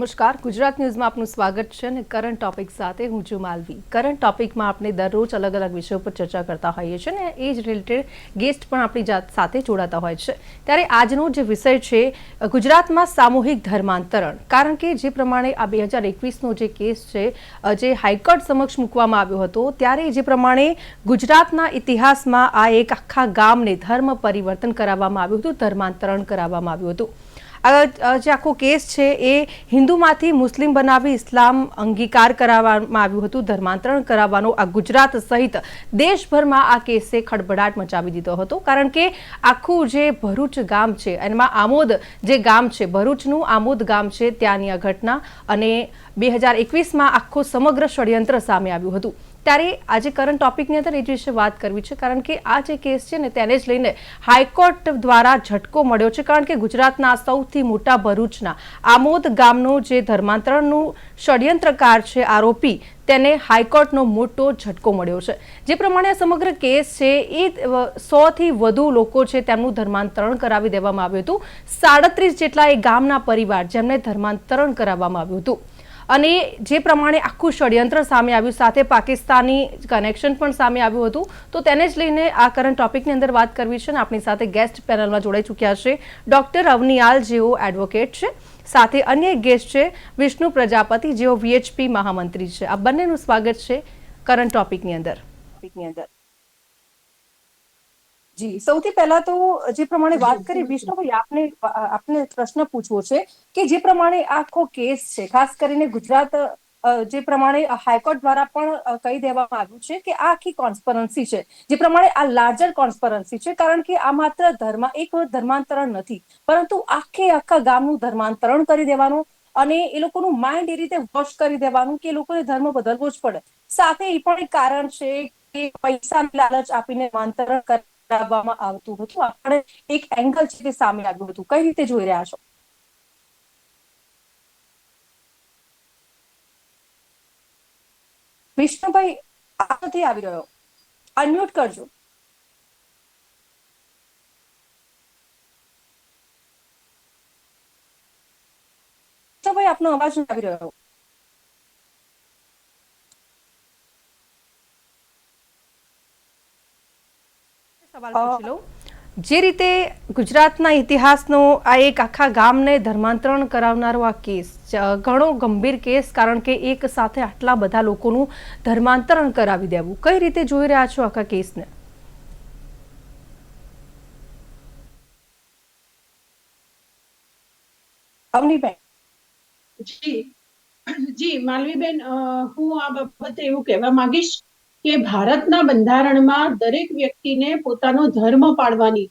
નમસ્કાર. ગુજરાત ન્યૂઝમાં આપનું સ્વાગત છે અને કરંટ ટોપિક સાથે હું છું માલવી. કરંટ ટોપિકમાં આપણે દરરોજ અલગ અલગ વિષયો પર ચર્ચા કરતા હોઈએ છીએ અને એ જ રિલેટેડ ગેસ્ટ પણ આપણી જાત સાથે જોડાતા હોય છે. ત્યારે આજનો જે વિષય છે, ગુજરાતમાં સામૂહિક ધર્માંતરણ. કારણ કે જે પ્રમાણે આ બે હજાર એકવીસનો જે કેસ છે જે હાઈકોર્ટ સમક્ષ મૂકવામાં આવ્યો હતો, ત્યારે જે પ્રમાણે ગુજરાતના ઇતિહાસમાં આ એક આખા ગામને ધર્મ પરિવર્તન કરાવવામાં આવ્યું હતું, ધર્માંતરણ કરાવવામાં આવ્યું હતું. જે આખો કેસ છે એ હિન્દુમાંથી મુસ્લિમ બનાવી ઇસ્લામ અંગીકાર કરાવવામાં આવ્યું હતું, ધર્માંતરણ કરાવવાનો. આ ગુજરાત સહિત દેશભરમાં આ કેસે ખળભળાટ મચાવી દીધો હતો. કારણ કે આખું જે ભરૂચ ગામ છે, એમાં આમોદ જે ગામ છે, ભરૂચનું આમોદ ગામ છે, ત્યાંની આ ઘટના અને બે હજાર એકવીસમાં આખું સમગ્ર ષડયંત્ર સામે આવ્યું હતું. ત્યારે આજે કરંટ ટોપિકની અંદર એ જ વિશે વાત કરવી છે. કારણ કે આ જે કેસ છે ને, તેને જ લઈને હાઈકોર્ટ દ્વારા ઝટકો મળ્યો છે. કારણ કે ગુજરાતના સૌથી મોટા ભરૂચના આમોદ ગામનો જે ધર્માંતરણનું ષડયંત્રકાર છે, આરોપી, તેને હાઈકોર્ટનો મોટો ઝટકો મળ્યો છે. જે પ્રમાણે આ સમગ્ર કેસ છે, એ સોથી વધુ લોકો છે, તેમનું ધર્માંતરણ કરાવી દેવામાં આવ્યું હતું. સાડત્રીસ જેટલા એ ગામના પરિવાર જેમને ધર્માંતરણ કરાવવામાં આવ્યું હતું. અને જે પ્રમાણે આખું ષડયંત્ર સામે આવ્યું, સાથે પાકિસ્તાની કનેક્શન પણ સામે આવ્યું હતું, તો તેને જ લઈને આ કરંટ ટોપિકની અંદર વાત કરવી છે અને આપણી સાથે ગેસ્ટ પેનલમાં જોડાઈ ચૂક્યા છે ડોક્ટર અવનિયાલ, જેઓ એડવોકેટ છે, સાથે અન્ય ગેસ્ટ છે વિષ્ણુ પ્રજાપતિ, જેઓ વીએચપી મહામંત્રી છે. આ બંનેનું સ્વાગત છે કરંટ ટોપિકની અંદર. ટોપિકની અંદર. જી સૌથી પહેલા તો જે પ્રમાણે વાત કરી વિષ્ણુભાઈ આપને આપને પ્રશ્ન પૂછવો છે કે જે પ્રમાણે આખો કેસ છે ખાસ કરીને ગુજરાત જે પ્રમાણે હાઈકોર્ટ દ્વારા પણ કહી દેવામાં આવ્યું છે કે આ આખી કોન્સ્પરન્સી છે. જે પ્રમાણે આ લાર્જર કોન્સ્પરન્સી છે કારણ કે આ માત્ર ધર્મ એક ધર્માંતરણ નથી પરંતુ આખે આખા ગામનું ધર્માંતરણ કરી દેવાનું અને એ લોકોનું માઇન્ડ એ રીતે વોશ કરી દેવાનું કે એ લોકોને ધર્મ બદલવો જ પડે. સાથે એ પણ એક કારણ છે કે પૈસાની લાલચ આપીને ધર્માંતરણ કરાવવામાં આવતું હતું. આપણે એક એંગલ છે તે સામે આવ્યું હતું. કઈ રીતે જોઈ રહ્યા છો? વિષ્ણુભાઈ, આ નથી આવી રહ્યો. અનમ્યુટ કરજો. વિષ્ણુભાઈ, આપનો અવાજ નથી આવી રહ્યો. સવાલ પૂછી લઉં. જે રીતે ગુજરાતના ઇતિહાસનો આ એક આખા ગામને ધર્માંતરણ કરાવનારો આ કેસ ઘણો ગંભીર કેસ કારણ કે એક સાથે આટલા બધા લોકોનું ધર્માંતરણ કરાવી દેવું. કઈ રીતે જોઈ રહ્યા છો આખા કેસને? અવનીબેન. જી. જી માલવીબેન હું આ બાબતે એવું કહેવા માંગીશ કે ભારતના બંધારણમાં દરેક વ્યક્તિને પોતાનો ધર્મ પાળવાની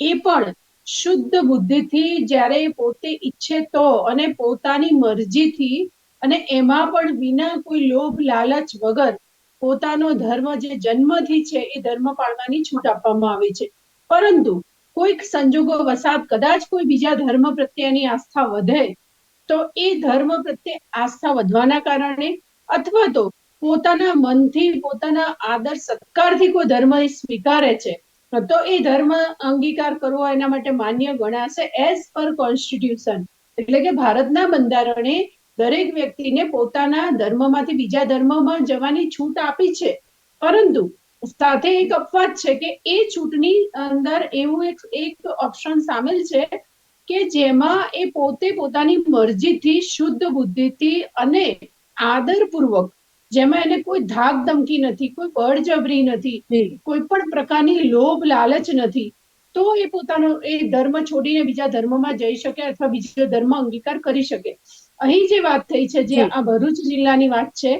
એ પણ શુદ્ધ બુદ્ધિથી જ્યારે પોતે ઈચ્છે તો અને પોતાની મરજીથી અને એમાં પણ વિના કોઈ લોભ, લાલચ વગર પોતાનો ધર્મ જે જન્મથી છે એ ધર્મ પાળવાની છૂટ આપવામાં આવે છે. પરંતુ કોઈક સંજોગો વસાત કદાચ કોઈ બીજા ધર્મ પ્રત્યેની આસ્થા વધે તો એ ધર્મ પ્રત્યે આસ્થા વધવાના કારણે અથવા તો પોતાના મનથી, પોતાના આદર, સત્કારથી કોઈ ધર્મ સ્વીકારે છે, તો એ ધર્મ અંગીકાર કરવો એના માટે માન્ય ગણાશે એઝ પર કોન્સ્ટિટ્યુશન એટલે કે ભારતના બંધારણે દરેક વ્યક્તિને પોતાના ધર્મમાંથી બીજા ધર્મમાં જવાની છૂટ આપી છે. પરંતુ સાથે એક અપવાદ છે કે એ છૂટની અંદર એવું એક એક ઓપ્શન સામેલ છે કે જેમાં એ પોતે પોતાની મરજીથી, શુદ્ધ બુદ્ધિથી અને આદરપૂર્વક જેમાં એને કોઈ ધાક ધમકી નથી કોઈ બળજબરી નથી કોઈ પણ પ્રકારની લોભ લાલચ નથી તો એ પોતાનો એ ધર્મ છોડીને બીજા ધર્મમાં જઈ શકે અથવા બીજો ધર્મ અંગીકાર કરી શકે. અહીં જે વાત થઈ છે જે આ ભરૂચ જિલ્લાની વાત છે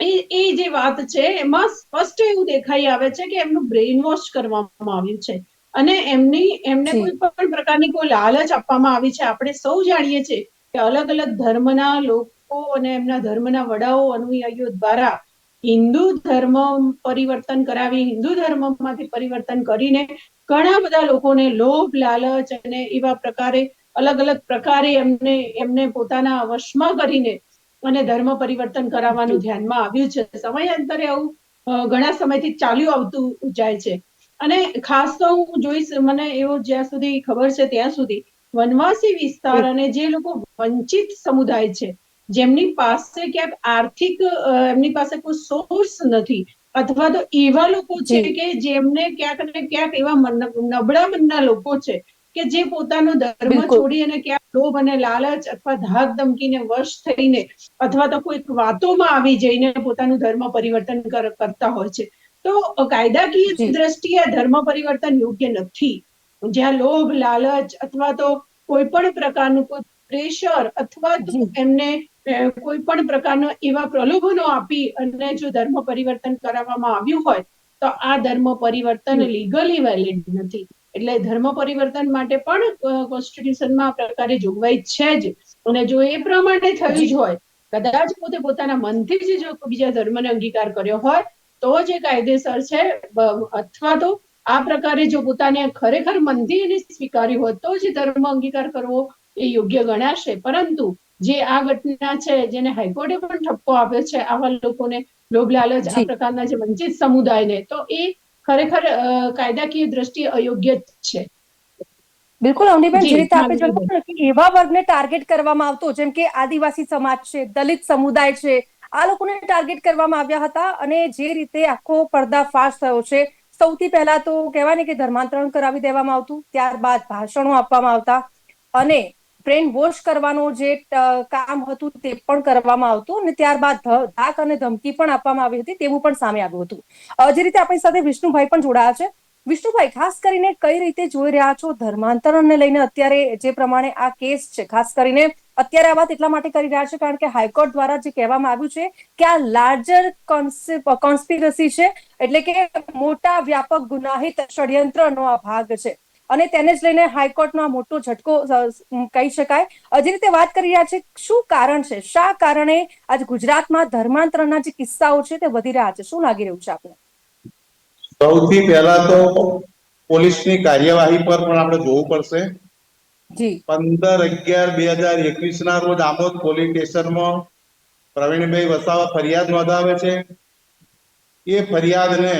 એ એ જે વાત છે એમાં સ્પષ્ટ એવું દેખાઈ આવે છે કે એમનું બ્રેઇન વોશ કરવામાં આવ્યું છે. અને એમની એમને કોઈ પણ પ્રકારની કોઈ લાલચ આપવામાં આવી છે. આપણે સૌ જાણીએ છીએ કે અલગ અલગ ધર્મના લોકો અને એમના ધર્મના વડાઓ અનુયાયીઓ દ્વારા હિન્દુ ધર્મ પરિવર્તન કરાવી હિન્દુ ધર્મમાંથી પરિવર્તન કરીને ઘણા બધા લોકોને લોભ લાલચ અને એવા પ્રકારે અલગ અલગ પ્રકારે એમને એમને પોતાના વશમાં કરીને અને ધર્મ પરિવર્તન કરાવવાનું ધ્યાનમાં આવ્યું છે. સમયાંતરે આવું ઘણા સમયથી ચાલ્યું આવતું જાય છે. અને ખાસ તો હું જોઈશ મને એવો જ્યાં સુધી ખબર છે ત્યાં સુધી વનવાસી વિસ્તાર અને જે લોકો વંચિત સમુદાય છે જેમની પાસે ક્યાંક આર્થિક એમની પાસે કોઈ સોર્સ નથી અથવા તો એવા લોકો છે કે જેમને ક્યાંક ને ક્યાંક એવા નબળા મનના લોકો છે કે જે પોતાનો ધર્મ છોડી અને ક્યાંક લોભ અને લાલચ અથવા ધાક ધમકીને વશ થઈને અથવા તો કોઈક વાતોમાં આવી જઈને પોતાનું ધર્મ પરિવર્તન કરતા હોય છે. તો કાયદાકીય દ્રષ્ટિએ ધર્મ પરિવર્તન યોગ્ય નથી. જ્યાં લોભ લાલચ અથવા તો કોઈ પણ પ્રકારનું કોઈ પ્રેશર અથવા તો એમને કોઈ પણ પ્રકારના એવા પ્રલોભનો આપી અને જો ધર્મ પરિવર્તન કરાવવામાં આવ્યું હોય તો આ ધર્મ પરિવર્તન લીગલી વેલિડ નથી. એટલે ધર્મ પરિવર્તન માટે પણ કોન્સ્ટિટ્યુશનમાં આ પ્રકારે જોગવાઈ છે જ. અને જો એ પ્રમાણે થયું જ હોય કદાચ પોતે પોતાના મનથી જ જો બીજા ધર્મને અંગીકાર કર્યો હોય તો જ એ કાયદેસર છે અથવા તો આ પ્રકારે જો પોતાને ખરેખર મનથી એને સ્વીકાર્યું હોય તો જ ધર્મ અંગીકાર કરવો એ યોગ્ય ગણાશે. પરંતુ જે આ ઘટના છે જેને હાઈકોર્ટે પણ ઠપકો આપ્યો છે આવા લોકોને લોભ લાલચ આ પ્રકારના જે વંચિત સમુદાયને તો એ ખરેખર કાયદાકીય દ્રષ્ટિએ અયોગ્ય જ છે. બિલકુલ અવનીબેન જે રીતે આપણે જણાવ્યું કે એવા વર્ગને ટાર્ગેટ કરવામાં આવતો જેમ કે આદિવાસી સમાજ છે દલિત સમુદાય છે આ લોકોને ટાર્ગેટ કરવામાં આવ્યા હતા અને જે રીતે આખો પર્દાફાશ થયો છે સૌથી પહેલા તો કહેવાય ને કે ધર્માંતરણ કરાવી દેવામાં આવતું ત્યારબાદ ભાષણો આપવામાં આવતા અને બ્રેન વોશ કરવાનું જે કામ હતું તે પણ કરવામાં આવતું અને ત્યારબાદ ધાક અને ધમકી પણ આપવામાં આવી હતી તેવું પણ સામે આવ્યું હતું. જે રીતે આપણી સાથે વિષ્ણુભાઈ પણ જોડાયા છે. વિષ્ણુભાઈ, ખાસ કરીને કઈ રીતે જોઈ રહ્યા છો ધર્માંતરણને લઈને અત્યારે જે પ્રમાણે આ કેસ છે? ખાસ કરીને અત્યારે આ વાત એટલા માટે કરી રહ્યા છે કારણ કે હાઈકોર્ટ દ્વારા જે કહેવામાં આવ્યું છે કે આ લાર્જર કોન્સ્પિરસી છે એટલે કે મોટા વ્યાપક ગુનાહિત ષડયંત્રનો આ ભાગ છે. અને તેને જ લઈને હાઈકોર્ટનો આ મોટો ઝટકો કહી શકાય. જે રીતે વાત કરી રહ્યા છે શું કારણ છે? શા કારણે આજ ગુજરાતમાં ધર્માંતરણના જે કિસ્સાઓ છે તે વધી રહ્યા છે? શું લાગી રહ્યું છે આપને? સૌથી પહેલા તો પોલીસની કાર્યવાહી પર પણ આપણે જોવું પડશે. જી. પંદર અગિયાર બે હજાર એકવીસ ના રોજ આમોદ પોલીસ સ્ટેશનમાં પ્રવીણભાઈ વસાવા ફરિયાદ નોંધાવે છે. એ ફરિયાદને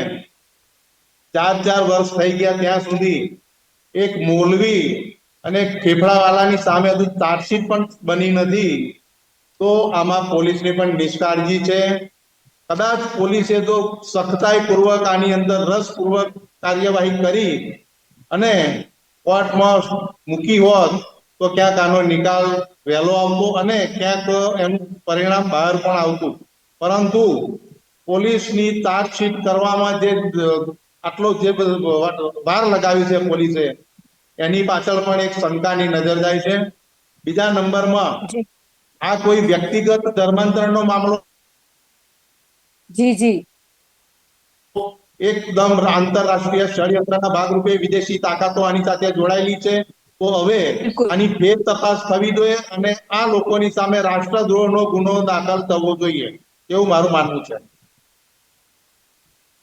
ચાર ચાર વર્ષ થઈ ગયા ત્યાં સુધી એક મોલવી અને એક ફેફડાવાલાની સામે હજુ ચાર્જશીટ પણ બની નથી. તો આમાં પોલીસની પણ નિષ્કાળજી છે. કદાચ પોલીસે જો સખતાઈ પૂર્વક આની અંદર રસપૂર્વક કાર્યવાહી કરી અને કોર્ટમાં મૂકી હોત તો ક્યાંક આનો નિકાલ વહેલો આવતો અને ક્યાંક એનું પરિણામ બહાર પણ આવતું. પરંતુ પોલીસની ચાર્જશીટ કરવામાં જે આટલો જે ભાર લગાવી છે પોલીસે એની પાછળ પણ એક શંકાની નજર જાય છે. બીજા નંબરમાં આ કોઈ વ્યક્તિગત ધર્માંતરણનો મામલો જી જી. એકદમ આંતરરાષ્ટ્રીય ષડયંત્રના ભાગરૂપે વિદેશી તાકાતો આની સાથે જોડાયેલી છે. તો હવે આની ફેર તપાસ થવી જોઈએ અને આ લોકોની સામે રાષ્ટ્રદ્રોહનો ગુનો દાખલ થવો જોઈએ. એવું મારું માનવું છે.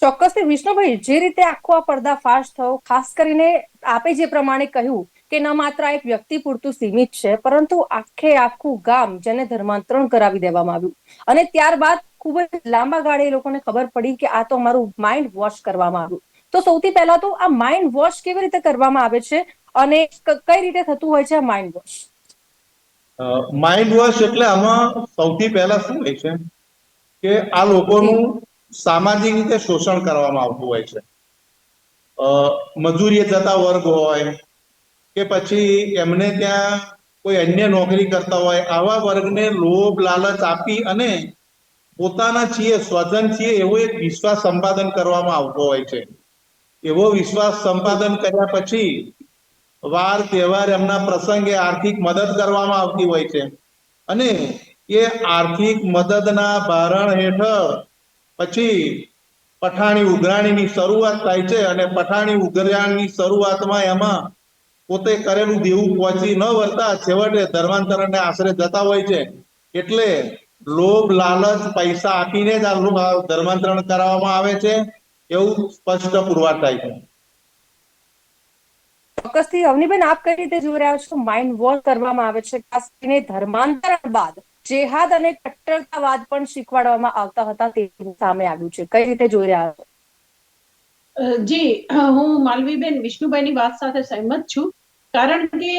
ચોક્કસથી વિષ્ણુભાઈ, જે રીતે આખો આ પર્દાફાશ થયો, ખાસ કરીને આપે જે પ્રમાણે કહ્યું કે ન માત્ર એક વ્યક્તિ પૂરતું સીમિત છે, પરંતુ આખે આખું ગામ જેને ધર્માંતરણ કરાવી દેવામાં આવ્યું. અને ત્યારબાદ ખૂબ જ લાંબા ગાળે એ લોકોને ખબર પડી કે આ તો અમારું માઇન્ડ વોશ કરવામાં આવ્યું. તો સૌથી પહેલા તો આ માઇન્ડ વોશ કેવી રીતે કરવામાં આવે છે અને કઈ રીતે થતું હોય છે આ માઇન્ડ વોશ માઇન્ડ વોશ એટલે આમાં સૌથી પહેલા શું હોય છે? કે આ લોકોનું સામાજિક રીતે શોષણ કરવામાં આવતું હોય છે. મજૂરીએ જતા વર્ગ હોય કે પછી એમને ત્યાં કોઈ અન્ય નોકરી કરતા હોય, આવા વર્ગને લોભ, લાલચ આપી અને પોતાના છીએ, સ્વજન છીએ એવો એક વિશ્વાસ સંપાદન કરવામાં આવતો હોય છે. એવો વિશ્વાસ સંપાદન કર્યા પછી વાર, તહેવાર એમના પ્રસંગે આર્થિક મદદ કરવામાં આવતી હોય છે. અને એ આર્થિક મદદના ભારણ હેઠળ પછી પઠાણી ઉઘરાણીની શરૂઆત થાય છે અને પઠાણી ઉઘરાણીની શરૂઆતમાં એમાં પોતે કરેલું દેવું પહોંચી ન વળતા છેવટે ધર્માંતરણને આશરે જતા હોય છે. એટલે લોભ, લાલચ, પૈસા આપીને જ આ ધર્માંતરણ કરાવવામાં આવે છે એવું સ્પષ્ટ પુરવાર થાય છે. ચોક્કસથી અવનીબેન, આપ કઈ રીતે જોઈ રહ્યા છો? માઇન્ડ વોશ કરવામાં આવે છે. ખાસ કરીને ધર્માંતરણ બાદ જેહાદ અને કટ્ટરતાવાદ પણ શીખવાડવામાં આવતા હતા તે સામે આવ્યું છે. કઈ રીતે જોઈ રહ્યા છો? જી હું માલવીબેન વિષ્ણુભાઈની વાત સાથે સહેમત છું. કારણ કે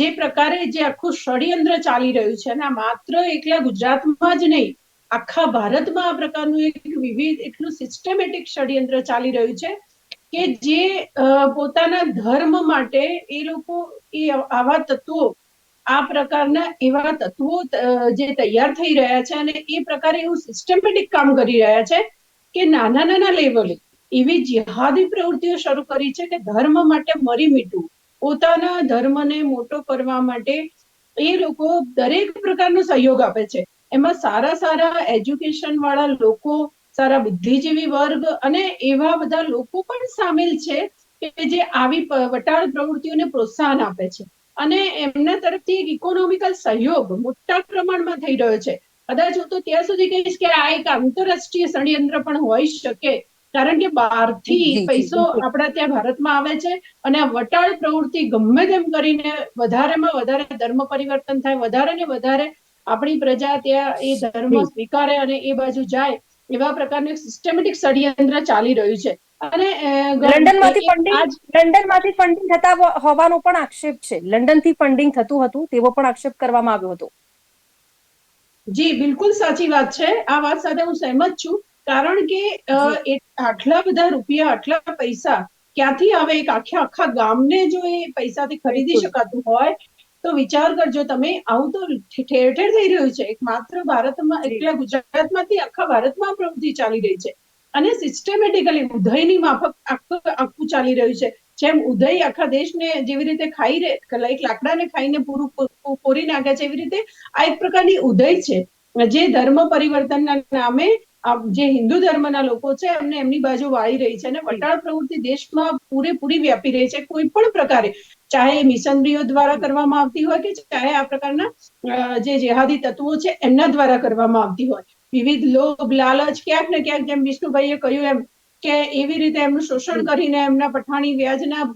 જે પ્રકારે જે આખું ષડયંત્ર ચાલી રહ્યું છે અને માત્ર એકલા ગુજરાતમાં જ નહીં, આખા ભારતમાં આ પ્રકારનું એક વિવિધ, એટલું સિસ્ટમેટિક ષડયંત્ર ચાલી રહ્યું છે કે જે પોતાના ધર્મ માટે એ લોકો, એ આવા તત્વો આ પ્રકારના એવા તત્વો જે તૈયાર થઈ રહ્યા છે અને એ પ્રકારે એવું સિસ્ટમેટિક કામ કરી રહ્યા છે કે નાના નાના લેવલે એવી જિહાદી પ્રવૃત્તિઓ શરૂ કરી છે કે ધર્મ માટે મરી મીઠું, પોતાના ધર્મને મોટો કરવા માટે એ લોકો દરેક પ્રકારનો સહયોગ આપે છે. એમાં સારા સારા એજ્યુકેશન વાળા લોકો, સારા બુદ્ધિજીવી વર્ગ અને એવા બધા લોકો પણ સામેલ છે કે જે આવી વટાળ પ્રવૃત્તિઓને પ્રોત્સાહન આપે છે. અને એમના તરફથી એક ઇકોનોમિકલ સહયોગ મોટા પ્રમાણમાં થઈ રહ્યો છે. કદાચ હું તો ત્યાં સુધી કહીશ કે આ એક આંતરરાષ્ટ્રીય ષડયંત્ર પણ હોઈ શકે કારણ કે બહારથી પૈસો આપણા ત્યાં ભારતમાં આવે છે અને આ વટાળ પ્રવૃત્તિ ગમે તેમ કરીને વધારેમાં વધારે ધર્મ પરિવર્તન થાય વધારે ને વધારે આપણી પ્રજા ત્યાં એ ધર્મ સ્વીકારે અને એ બાજુ જાય એવા પ્રકારનું સિસ્ટમેટિક ષડયંત્ર ચાલી રહ્યું છે. અને લંડનમાંથી ફંડિંગ લંડનમાંથી ફંડિંગ થતા હોવાનો પણ આક્ષેપ છે. લંડનથી ફંડિંગ થતું હતું તેવો પણ આક્ષેપ કરવામાં આવ્યો હતો. જી બિલકુલ સાચી વાત છે. આ વાત સાથે હું સહેમત છું. કારણ કે આટલા બધા રૂપિયા આટલા પૈસા ક્યાંથી આવે? એક આખે આખા ગામને જો એ પૈસાથી ખરીદી શકાતું હોય તો વિચાર કરજો તમે આવું તો ઠેર ઠેર થઈ રહ્યું છે. એક માત્ર ભારતમાં. એટલે ગુજરાતમાંથી આખા ભારતમાં પ્રવૃત્તિ ચાલી રહી છે. અને સિસ્ટમેટિકલી ઉદયની માફક આખું ચાલી રહ્યું છે. જેમ ઉદય આખા દેશને જેવી રીતે ખાઈ રહે લાઈક લાકડાને ખાઈને પૂરું પો- પો- કોરી નાખે છે એવી રીતે આ એક પ્રકારની ઉદય છે. જે ધર્મ પરિવર્તનના નામે આ જે હિન્દુ ધર્મના લોકો છે એમને એમની બાજુ વાળી રહી છે અને વટાળ પ્રવૃત્તિ દેશમાં પૂરેપૂરી વ્યાપી રહી છે કોઈ પણ પ્રકારે. ચાહે એ મિશનરીઓ દ્વારા કરવામાં આવતી હોય કે ચાહે આ પ્રકારના જે જેહાદી તત્વો છે એમના દ્વારા કરવામાં આવતી હોય. વિવિધ લોભ, લાલચ, ક્યાંક ને ક્યાંક જેમ વિષ્ણુભાઈએ કહ્યું એમ કે એવી રીતે એમનું શોષણ કરીને એમના પઠાણી વ્યાજના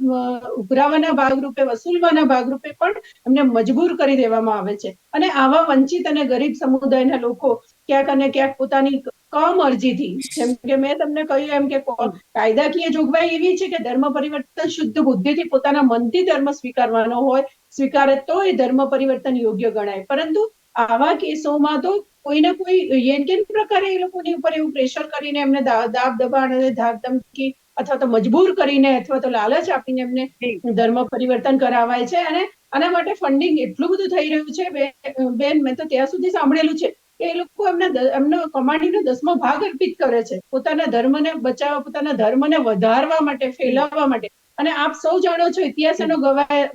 ઉઘરાવાના ભાગરૂપે, વસૂલવાના ભાગરૂપે પણ એમને મજબૂર કરી દેવામાં આવે છે. અને આવા વંચિત અને ગરીબ સમુદાયના લોકો ક્યાંક અને ક્યાંક પોતાની કમ અરજીથી, જેમ કે મેં તમને કહ્યું એમ કો- કાયદાકીય જોગવાઈ એવી છે કે ધર્મ પરિવર્તન શુદ્ધ બુદ્ધિથી પોતાના મનથી ધર્મ સ્વીકારવાનો હોય, સ્વીકારે તો એ ધર્મ પરિવર્તન યોગ્ય ગણાય. પરંતુ આવા કેસોમાં તો કોઈને કોઈ યેન કેન પ્રકારે એ લોકોની ઉપર એવું પ્રેશર કરીને એમને દાબ દબાણ અને ધાક ધમકી અથવા તો મજબૂર કરીને અથવા તો લાલચ આપીને એમને ધર્મ પરિવર્તન કરાવાય છે અને આના માટે ફંડિંગ એટલું બધું થઈ રહ્યું છે બે- બેન મેં તો ત્યાં સુધી સાંભળેલું છે કે એ લોકો એમના એમનો કમાણીનો દસમો ભાગ અર્પિત કરે છે. પોતાના ધર્મને બચાવવા પોતાના ધર્મને વધારવા માટે ફેલાવવા માટે. અને આપ સૌ જાણો છો ઇતિહાસ એનો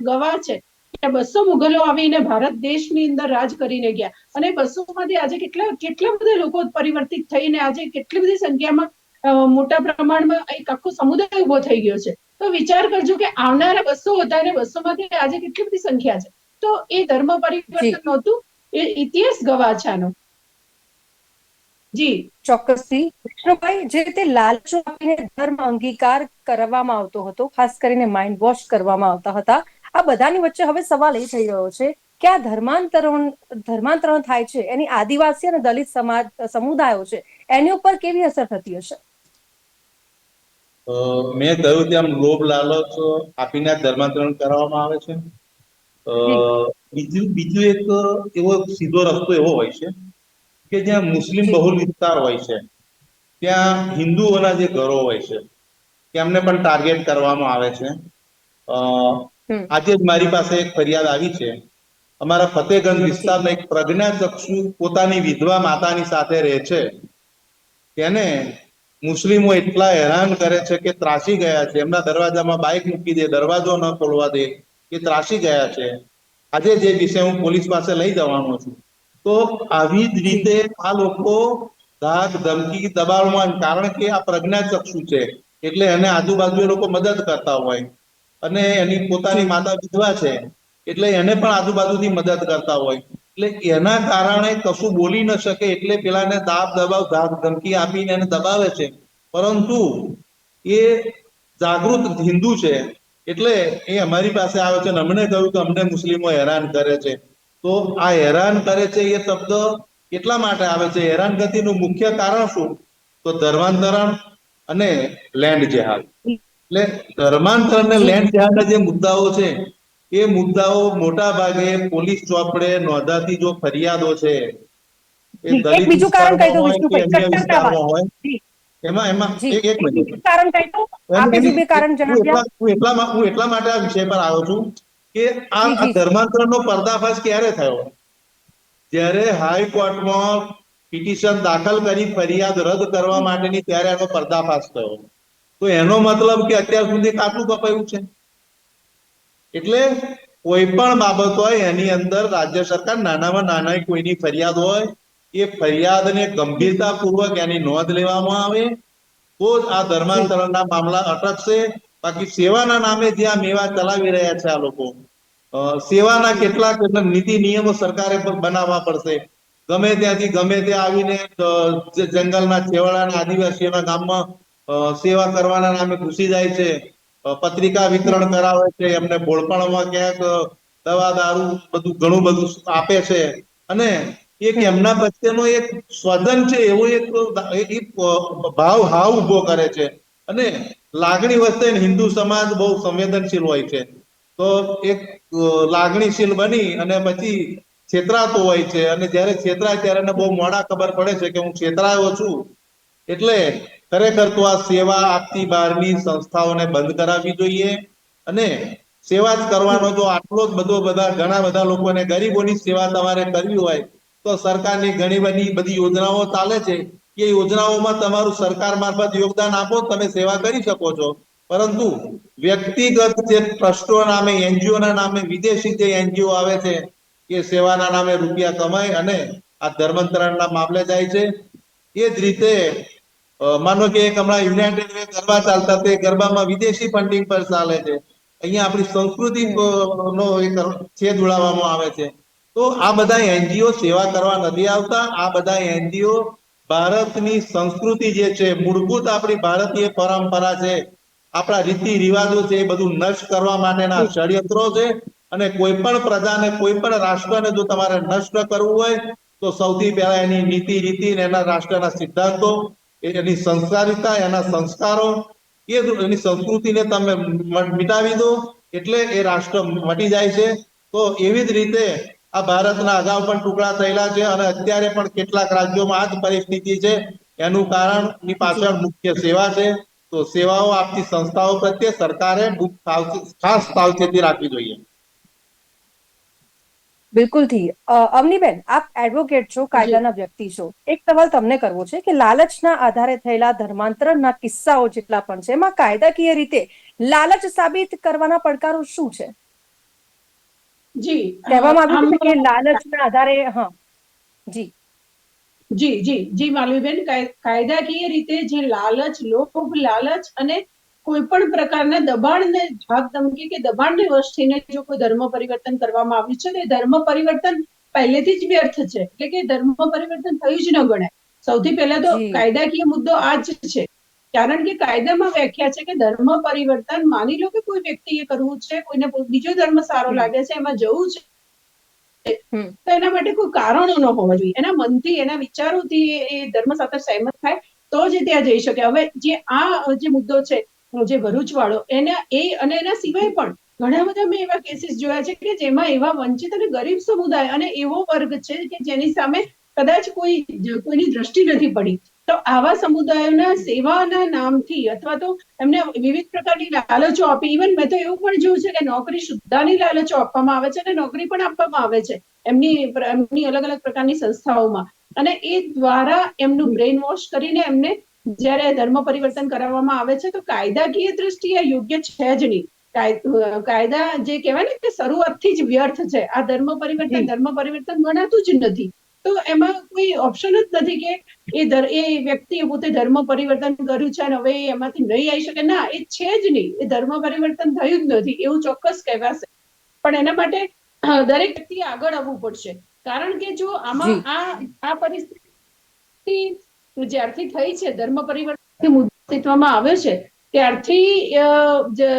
ગવાહ છે બસો મુગલો આવીને ભારત દેશની અંદર રાજ કરીને ગયા. અને બસો માંથી આજે કેટલા કેટલા બધા લોકો પરિવર્તિત થઈને આજે કેટલી બધી સંખ્યામાં મોટા પ્રમાણમાં એક આખો સમુદાય ઊભો થઈ ગયો છે. તો વિચાર કરજો કે આવનારા બસો હતા અને બસો માંથી આજે કેટલી બધી સંખ્યા છે. તો એ ધર્મ પરિવર્તન નહોતું એ ઇતિહાસ આનો જી. ચોક્કસથી. વિષ્ણુભાઈ જે રીતે લાલચો આપીને ધર્મ અંગીકાર કરવામાં આવતો હતો ખાસ કરીને માઇન્ડ વોશ કરવામાં આવતા હતા આ બધાની વચ્ચે હવે સવાલ એ થઈ રહ્યો છે કે આ ધર્માંતરણ ધર્માંતરણ થાય છે એની આદિવાસી અને દલિત સમાજ સમુદાયો છે એની ઉપર કેવી અસર થતી હશે મેં કહ્યું તેમ લોભ લાલચ આપીને ધર્માંતરણ કરવામાં આવે છે અ, બીજું બીજું એક એવો સીધો રસ્તો એવો હોય છે કે જ્યાં મુસ્લિમ. બહુલ વિસ્તાર હોય છે ત્યાં હિન્દુઓના જે ઘરો હોય છે તેમને પણ ટાર્ગેટ કરવામાં આવે છે. આજે જ મારી પાસે એક ફરિયાદ આવી છે. અમારા ફતેહગંજ વિસ્તારમાં એક પ્રજ્ઞાચક્ષુ પોતાની વિધવા માતાની સાથે રહે છે. તેને મુસ્લિમો એટલા હેરાન કરે છે કે ત્રાસી ગયા છે. એમના દરવાજામાં બાઇક મૂકી દે દરવાજો ન ખોલવા દે કે ત્રાસી ગયા છે. આજે જે વિષય હું પોલીસ પાસે લઈ જવાનો છું. તો આવી જ રીતે આ લોકો ધાક ધમકી દબાણમાં કારણ કે આ પ્રજ્ઞાચક્ષુ છે. એટલે એને આજુબાજુ એ લોકો મદદ કરતા હોય. અને એની પોતાની માતા વિધવા છે, એટલે એને પણ આજુબાજુથી મદદ કરતા હોય. એટલે એના કારણે કશું બોલી ન શકે એટલે પેલાને દાબ દબાવ ધમકી આપીને એને દબાવે છે. પરંતુ એ જાગૃત હિન્દુ છે, એટલે એ અમારી પાસે આવે છે અને અમને કહ્યું કે અમને મુસ્લિમો હેરાન કરે છે. તો આ હેરાન કરે છે એ શબ્દ એટલા માટે આવે છે હેરાનગતિનું મુખ્ય કારણ શું? તો ધર્માંતરણ અને લેન્ડ જેહાદ. એટલે ધર્માંતર અને લેન્ડ જેહાદના જે મુદ્દાઓ છે એ મુદ્દાઓ મોટા ભાગે પોલીસ ચોપડે નોંધાતી જો ફરિયાદો છે એ દલિત બીજું કારણ કહી દઉં વિષ્ણુભાઈ, કટ્ટરતાવાદ. એમાં એમાં એક એક મિનિટ. કારણ કહી દઉં આપે જે બે કારણ જણાવ્યા. હું એટલા હું એટલા માટે આ વિષય પર આવ્યો છું કે આ ધર્માંતરણનો પર્દાફાશ ક્યારે થયો? જ્યારે હાઈકોર્ટમાં પિટિશન દાખલ કરી ફરિયાદ રદ કરવા માટેની ત્યારે એનો પર્દાફાશ થયો. તો એનો મતલબ કે અત્યાર સુધી કાટલું કપાયું છે. એટલે કોઈ પણ બાબત હોય એની અંદર રાજ્ય સરકાર નાનામાં નાના કોઈની ફરિયાદ હોય, એ ફરિયાદને ગંભીરતાપૂર્વક એની નોંધ લેવામાં આવે, તો જ આ ધર્માંતરણના મામલા અટકશે. બાકી સેવાના નામે જે આ મેવા ચલાવી રહ્યા છે આ લોકો સેવાના કેટલાક નીતિ નિયમો સરકારે બનાવવા પડશે. ગમે ત્યાંથી ગમે ત્યાં આવીને જંગલના છેવાડાના આદિવાસીઓના ગામમાં સેવા કરવાના નામે ઘૂસી જાય છે. પત્રિકા વિતરણ કરાવે છે. એમને બોળપણમાં ક્યાંક દવા, દારૂ બધું ઘણું બધું આપે છે. અને એક એમના પ્રત્યેનો એક સ્વજન છે, એવો એક ભાવ, હાવ ઊભો કરે છે. અને લાગણી વચ્ચે હિન્દુ સમાજ બહુ સંવેદનશીલ હોય છે. તો એક લાગણીશીલ બની અને પછી છેતરાતો હોય છે. અને જયારે છેતરાય ત્યારે બહુ મોડા ખબર પડે છે કે હું છેતરાયો છું. એટલે ખરેખર તો આ સેવા આપતી બહારની સંસ્થાઓને બંધ કરાવવી જોઈએ અને સેવા જ કરવાનો જો આટલો જ બધો બધા ઘણા બધા લોકોને ગરીબોની સેવા તમારે કરવી હોય તો સરકારની ઘણી બધી બધી યોજનાઓ ચાલે છે. એ યોજનાઓમાં તમારું સરકાર મારફત યોગદાન આપો, તમે સેવા કરી શકો છો. પરંતુ વ્યક્તિગત જે ટ્રસ્ટો નામે, એનજીઓ ના નામે, વિદેશી જે એનજીઓ આવે છે, એ સેવાના નામે રૂપિયા કમાય અને આ ધર્માંતરણના મામલે જાય છે. એ જ રીતે માનો કે એક હમણાં યુનાઇટેડ વે ગરબા ચાલતા તે ગરબામાં વિદેશી ફંડિંગ પર ચાલે છે. અહીંયા આપણી સંસ્કૃતિ નો એક છેદ ઉડાવવામાં આવે છે. તો આ બધા એનજીઓ સેવા કરવા નથી આવતા. આ બધા એનજીઓ ભારતની સંસ્કૃતિ જે છે, મૂળભૂત આપણી ભારતીય પરંપરા છે, આપણા રીતિ રિવાજો છે, એ બધું નષ્ટ કરવા માટેના ષડયંત્રો છે. અને કોઈ પણ પ્રજાને, કોઈ પણ રાષ્ટ્રને જો તમારે નષ્ટ કરવું હોય, તો સૌથી પહેલા એની નીતિ રીતિ ને એના રાષ્ટ્રના સિદ્ધાંતો એની સંસ્કારિતા એના સંસ્કારો, એ એની સંસ્કૃતિને તમે મિટાવી દો, એટલે એ રાષ્ટ્ર મટી જાય છે. તો એવી જ રીતે આ ભારતના અગાઉ પણ ટુકડા થયેલા છે અને અત્યારે પણ કેટલાક રાજ્યોમાં આ જ પરિસ્થિતિ છે. એનું કારણની પાછળ મુખ્ય સેવા છે. તો સેવાઓ આપતી સંસ્થાઓ પ્રત્યે સરકારે ખાસ સાવચેતી રાખવી જોઈએ. બિલકુલથી અવનીબેન આપ એડવોકેટ છો કાયદાના વ્યક્તિ છો. એક સવાલ તમને કરવો છે કે લાલચના આધારે થયેલા ધર્માંતરણના કિસ્સાઓ જેટલા પણ છે એમાં કાયદાકીય રીતે લાલચ સાબિત કરવાના પડકારો શું છે? જી. કહેવામાં આવ્યું છે કે લાલચના આધારે હા. જી. જી જી. જી માલવીબેન કાય- કાયદાકીય રીતે જે લાલચ લોભ લાલચ અને કોઈ પણ પ્રકારના દબાણને ધાક ધમકી કે દબાણને વશ થઈને જો કોઈ ધર્મ પરિવર્તન કરવામાં આવ્યું છે તો એ ધર્મ પરિવર્તન પહેલેથી જ વ્યર્થ છે. એટલે કે ધર્મ પરિવર્તન થયું જ ન ગણાય. સૌથી પહેલા તો કાયદાકીય મુદ્દો આ જ છે. કારણ કે કાયદામાં વ્યાખ્યા છે કે ધર્મ પરિવર્તન માની લો કે કોઈ વ્યક્તિએ કરવું છે કોઈને બીજો ધર્મ સારો લાગે છે એમાં જવું છે તો એના માટે કોઈ કારણો ન હોવા જોઈએ. એના મનથી એના વિચારોથી એ ધર્મ સાથે સહેમત થાય તો જ ત્યાં જઈ શકે. હવે જે આ જે મુદ્દો છે જે ભરૂચ વાળો એના, એ અને એના સિવાય પણ ઘણા બધા મેં એવા કેસીસ જોયા છે કે જેમાં એવા વંચિત અને ગરીબ સમુદાય અને એવો વર્ગ છે કે જેની સામે કદાચ કોઈ કોઈની દ્રષ્ટિ નથી પડી. તો આવા સમુદાયોના સેવાના નામથી અથવા તો એમને વિવિધ પ્રકારની લાલચો આપી. ઇવન મેં તો એવું પણ જોયું છે કે નોકરી શુદ્ધાની લાલચો આપવામાં આવે છે અને નોકરી પણ આપવામાં આવે છે એમની એમની અલગ અલગ પ્રકારની સંસ્થાઓમાં. અને એ દ્વારા એમનું બ્રેઇન વોશ કરીને એમને જ્યારે ધર્મ પરિવર્તન કરાવવામાં આવે છે તો કાયદાકીય દ્રષ્ટિએ યોગ્ય છે જ નહીં. કાયદા જે કહેવાય ને કે શરૂઆતથી જ વ્યર્થ છે. આ ધર્મ પરિવર્તન ધર્મ પરિવર્તન ગણાતું જ નથી. તો એમાં કોઈ ઓપ્શન જ નથી કે એ એ વ્યક્તિએ પોતે ધર્મ પરિવર્તન કર્યું છે અને હવે એમાંથી નહીં આવી શકે. ના એ છે જ નહીં. એ ધર્મ પરિવર્તન થયું જ નથી. એવું ચોક્કસ કહેવાશે. પણ એના માટે દરેક વ્યક્તિએ આગળ આવવું પડશે. કારણ કે જો આમાં આ આ પરિસ્થિતિ જ્યારથી થઈ છે ધર્મ પરિવર્તન મુદ્દો અસ્તિત્વમાં આવ્યો છે ત્યારથી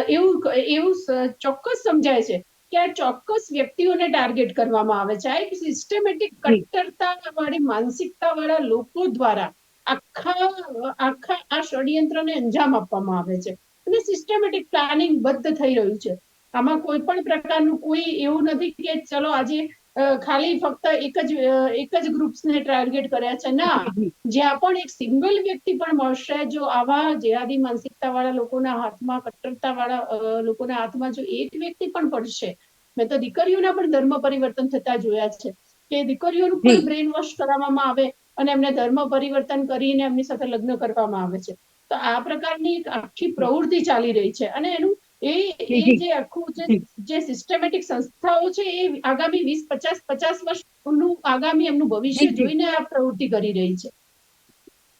એવું એવું ચોક્કસ સમજાય છે કે આ ચોક્કસ વ્યક્તિઓને ટાર્ગેટ કરવામાં આવે છે. આ એક સિસ્ટમેટિક કટ્ટરતા વાળી માનસિકતા વાળા લોકો દ્વારા આખા આખા આ ષડયંત્રને અંજામ આપવામાં આવે છે. અને સિસ્ટમેટિક પ્લાનિંગ બદ્ધ થઈ રહ્યું છે. આમાં કોઈ પણ પ્રકારનું કોઈ એવું નથી કે ચલો આજે ખાલી ફક્ત એક જ એક જ ગ્રુપ્સને ટાર્ગેટ કર્યા છે ના. જ્યાં પણ એક સિંગલ વ્યક્તિ પણ મળશે જો આવા જેહાદી માનસિકતા વાળા લોકોના હાથમાં કટ્ટરતા વાળા લોકોના હાથમાં જો એક વ્યક્તિ પણ પડશે મેં તો દીકરીઓના પણ ધર્મ પરિવર્તન થતા જોયા છે કે દીકરીઓનું પણ બ્રેન વોશ કરાવવામાં આવે અને એમને ધર્મ પરિવર્તન કરીને એમની સાથે લગ્ન કરવામાં આવે છે. તો આ પ્રકારની એક આખી પ્રવૃત્તિ ચાલી રહી છે અને એનું એ એ જે. આખું જે જે. સિસ્ટમેટિક સંસ્થાઓ છે એ આગામી વીસ પચાસ પચાસ વર્ષનું આગામી એમનું ભવિષ્ય. જોઈને આ પ્રવૃત્તિ કરી રહી છે.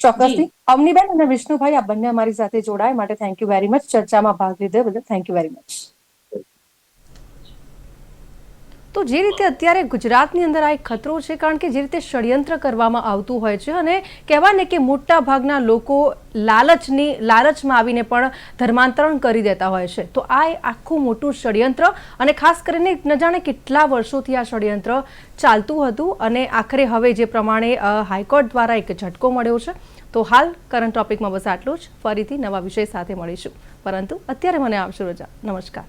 ચોક્કસથી. અવનીબેન અને વિષ્ણુભાઈ આ બંને અમારી સાથે જોડાય માટે થેન્ક યુ વેરી મચ ચર્ચામાં ભાગ લીધો બદલ થેન્ક યુ વેરી મચ તો જે રીતે અત્યારે ગુજરાતની અંદર આ એક ખતરો છે, કારણ કે જે રીતે ષડયંત્ર કરવામાં આવતું હોય છે અને કહેવાય ને કે મોટા ભાગના લોકો લાલચની, લાલચમાં આવીને પણ ધર્માંતરણ કરી દેતા હોય છે. તો આ આખું મોટું ષડયંત્ર અને ખાસ કરીને ન જાણે કેટલા વર્ષોથી આ ષડયંત્ર ચાલતું હતું અને આખરે હવે જે પ્રમાણે હાઈકોર્ટ દ્વારા એક ઝટકો મળ્યો છે. તો હાલ કરંટ ટોપિકમાં બસ આટલું જ. ફરીથી નવા વિષય સાથે મળીશું. પરંતુ અત્યારે મને આવશે, રજા. નમસ્કાર.